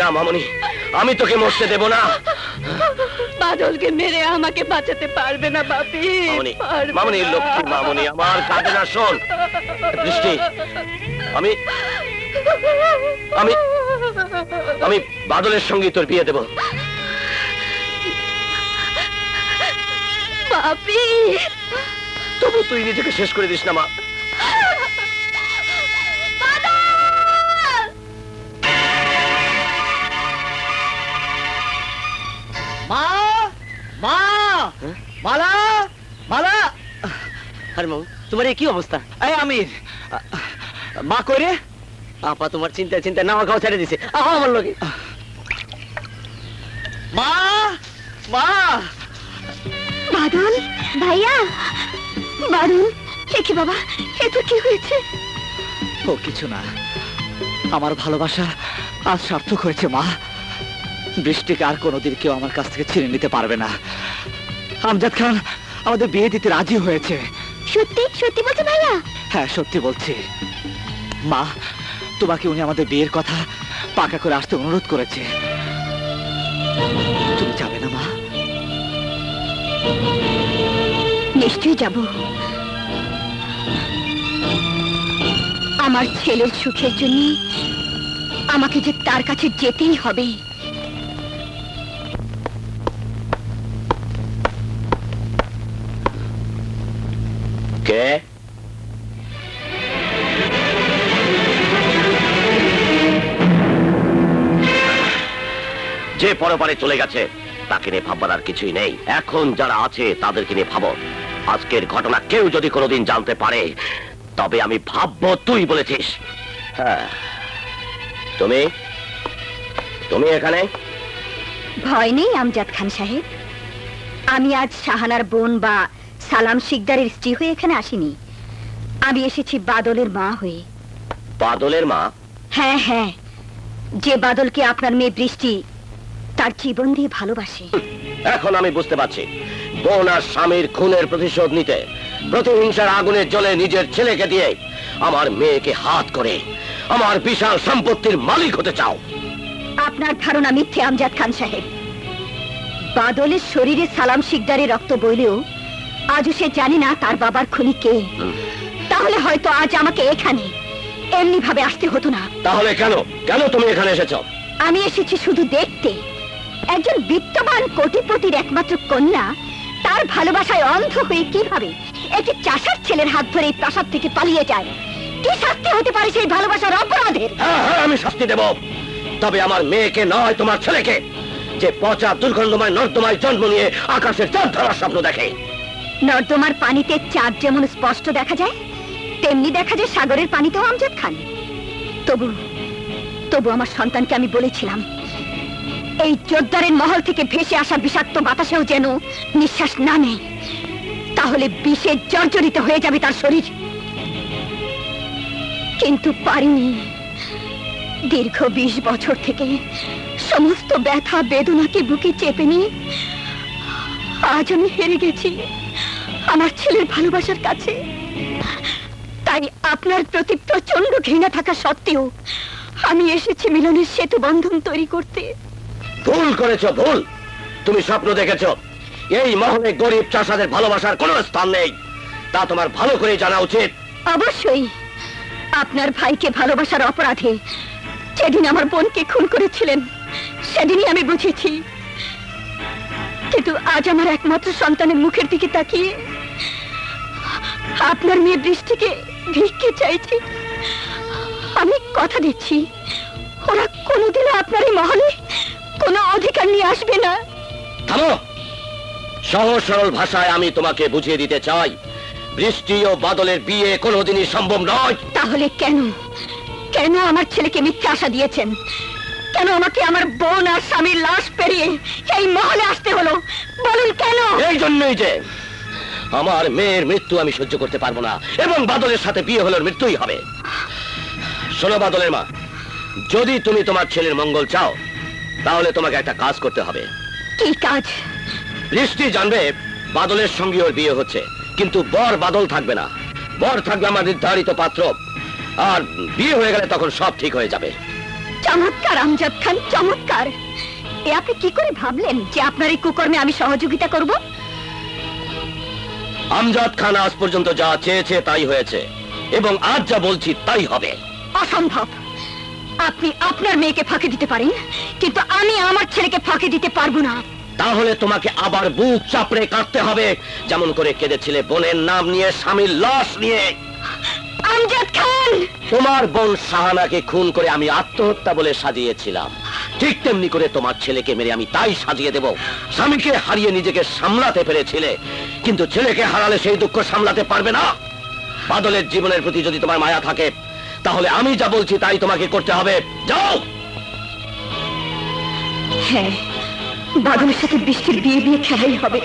না মামনি আমি তোকে মরতে দেব না। বাদলকে মেরে আমাকে বাঁচাতে পারবে না বাপি মামনি। লক্ষ্মী মামনি আমার কাঁদে না শোন। বৃষ্টি আমি আমি আমি বাদলের সঙ্গে তোর বিয়ে দেব। বাপি। তবু তুই নিজেকে শেষ করে দিস না মা। মা মা মালা মালা আরে মামু তোমার কি অবস্থা? এই আমির। মা কই আপা তোমার চিন্তা চিন্তা নামা খাওয়া ছেড়ে দিছে। আহ আমার লোকে মা মা। বাদল ভাইয়া। বারুন কি বাবা? এ তো কি হয়েছে? ও কিছু না। আমার ভালোবাসা আজ সার্থক হয়েছে মা। বৃষ্টিকে আর কোনোদিন কেউ আমার কাছ থেকে ছিনে নিতে পারবে না। আমজাদ খান আমাদের বিয়ে দিতে রাজি হয়েছে। সত্যি? সত্যি বলছে ভাইয়া? হ্যাঁ সত্যি বলছি। মা তোমাকে উনি আমাদের বিয়ের কথা পাকা করে আসতে অনুরোধ করেছে। তুমি যাবে না মা? নিশ্চয়ই যাব। আমার ছেলের সুখের জন্য আমাকে যে তার কাছে যেতেই হবে যে পরপারে চলে গেছে তাকে নিয়ে ভাববার আর কিছুই নেই। এখন যারা আছে তাদেরকে নিয়ে ভাবো। আজকের ঘটনা কেউ যদি কোনোদিন জানতে পারে তবে আমি ভাববো তুই বলেছিস। হ্যাঁ। তুমি? তুমি এখানে? ভয় নেই আমজাদ খান সাহেব। আমি আজ শাহানার বোন বা সালাম শিকদারের স্ত্রী হয়ে এখানে আসিনি। আমি এসেছি বাদলের মা হয়ে। বাদলের মা? হ্যাঁ হ্যাঁ। যে বাদলকে আপনার মেয়ে বৃষ্টি তার জীবন দিয়ে ভালোবাসে। এখন আমি বুঝতে পারছি। বোন আর স্বামীর খুনের প্রতিশোধ নিতে প্রতিহিংসার আগুনের জলে নিজের ছেলেকে দিয়ে আমার মেয়েকে হাত করে আমার বিশাল সম্পত্তির মালিক হতে চাও। আপনার ধারণা মিথ্যে আমজাদ খান সাহেব। বাদলের শরীরে সালাম শিকদারের রক্ত বইলেও আজও সে জানে না তার বাবার খুনি কে। তাহলে হয়তো আজ আমাকে এখানে এমনি ভাবে আসতে হতো না। তাহলে কেন? কেন তুমি এখানে এসেছ? আমি এসেছি শুধু দেখতে। একজন বিত্তবান কোটিপতির একমাত্র কন্যা তার ভালোবাসায় অন্ধ হয়ে কীভাবে একটি চাষার ছেলের হাত ধরে প্রাসাদ থেকে পালিয়ে যায়? কি শাস্তি হতে পারে সেই ভালোবাসার অপরাধের? হ্যাঁ হ্যাঁ আমি শাস্তি দেব। তবে আমার মেয়েকে নয় তোমার ছেলেকে। যে পচা দুর্গন্ধময় নর্দমায় জন্ম নিয়ে আকাশের চাঁদ ধরার স্বপ্ন দেখে। নর্দমার পানিতে চাঁদ যেমন স্পষ্ট দেখা যায় তেমনি দেখা যায় সাগরের পানিতেও আমজাদ খান। তবু তবু আমার সন্তানকে আমি বলেছিলাম এই জোরদারের মহল থেকে ভেসে আসা বিষাক্ত বাতাসেও যেন নিঃশ্বাস না নেই তাহলে বিষে জর্জরিত হয়ে যাবে তার শরীর। কিন্তু পারিনি। দীর্ঘ বিশ বছর থেকে সমস্ত ব্যথা বেদনাকে বুকে চেপে নিয়ে আজ আমি হেরে গেছি আমার ছেলের ভালোবাসার কাছে। তাই আপনার প্রতি প্রচণ্ড ঘৃণা থাকা সত্ত্বেও আমি এসেছি মিলনের সেতু বন্ধন তৈরি করতে। ভুল করেছ, ভুল। তুমি স্বপ্ন দেখেছ। এই মহলে গরিব চাষাদের ভালোবাসার কোনো স্থান নেই। তা তোমার ভালো করে জানা উচিত। অবশ্যই। আপনার ভাইকে ভালোবাসার অপরাধে যেদিন আমার বোনকে খুন করেছিলেন, সেদিনই আমি বুঝেছি। কিন্তু আজ আমার একমাত্র সন্তানের মুখের দিকে তাকিয়ে আপনার মেয়ে বৃষ্টিকে ভিক্ষে চাইছি। আমি কথা দিচ্ছি। ওরা কোনোদিনও আপনার এই মহলে কোনো অধিকার নিয়ে আসবে না। থামো। সহজ সরল ভাষায় আমি তোমাকে বুঝিয়ে দিতে চাই বৃষ্টি ও বাদলের বিয়ে কোনোদিনই সম্ভব নয়। তাহলে কেন? কেন আমার ছেলেকে মিথ্যা আশা দিয়েছেন? কেন আমাকে আমার বোন আর স্বামীর লাশ পেরিয়ে এই মহলে আসতে হলো? বলুন কেন? এই জন্যই যে আমার মেয়ের মৃত্যু আমি সহ্য করতে পারব না এবং বাদলের সাথে বিয়ে হলে মৃত্যুই হবে। শোনো বাদলের মা যদি তুমি তোমার ছেলের মঙ্গল চাও তাহলে তোমাকে একটা কাজ করতে হবে। কি কাজ? বৃষ্টি জানবে বাদলের সঙ্গে ওর বিয়ে হচ্ছে। কিন্তু বর বাদল থাকবে না। বর থাকবে আমার নির্ধারিত পাত্র। আর বিয়ে হয়ে গেলে তখন সব ঠিক হয়ে যাবে। চমৎকার আমজাদ খান চমৎকার। এ আপনি কি করে ভাবলেন যে আপনার এই কুকর্মে আমি সহযোগিতা করব? আমজাদ খান আজ পর্যন্ত যা চেয়েছে তাই হয়েছে। এবং আজ যা বলছি তাই হবে। অসম্ভব। আপনি আপনার মেয়েকে ফাঁকি দিতে পারেন কিন্তু আমি আমার ছেলেকে ফাঁকি দিতে পারব না। তাহলে তোমাকে আবার বুক চাপড়ে কাটতে হবে যেমন করে কেঁদেছিলে বোনের নাম নিয়ে স্বামীর লাশ নিয়ে। আমজাদ খান! তোমার বোন শাহানাকে খুন করে আমি আত্মহত্যা বলে সাজিয়েছিলাম। ঠিক তেমনি করে তোমার ছেলেকে মেরে আমি তাই সাজিয়ে দেব। স্বামীকে হারিয়ে নিজেকে সামলাতে পেরেছিলে কিন্তু ছেলেকে হারালে সেই দুঃখ সামলাতে পারবে না। বাদলের জীবনের প্রতি যদি তোমার মায়া থাকে তাহলে আমি যা বলছি তাই তোমাকে করতে হবে। যাও! হ্যাঁ বাদলের সাথে বৃষ্টির বিয়ে বিয়ে খেলাই হবে।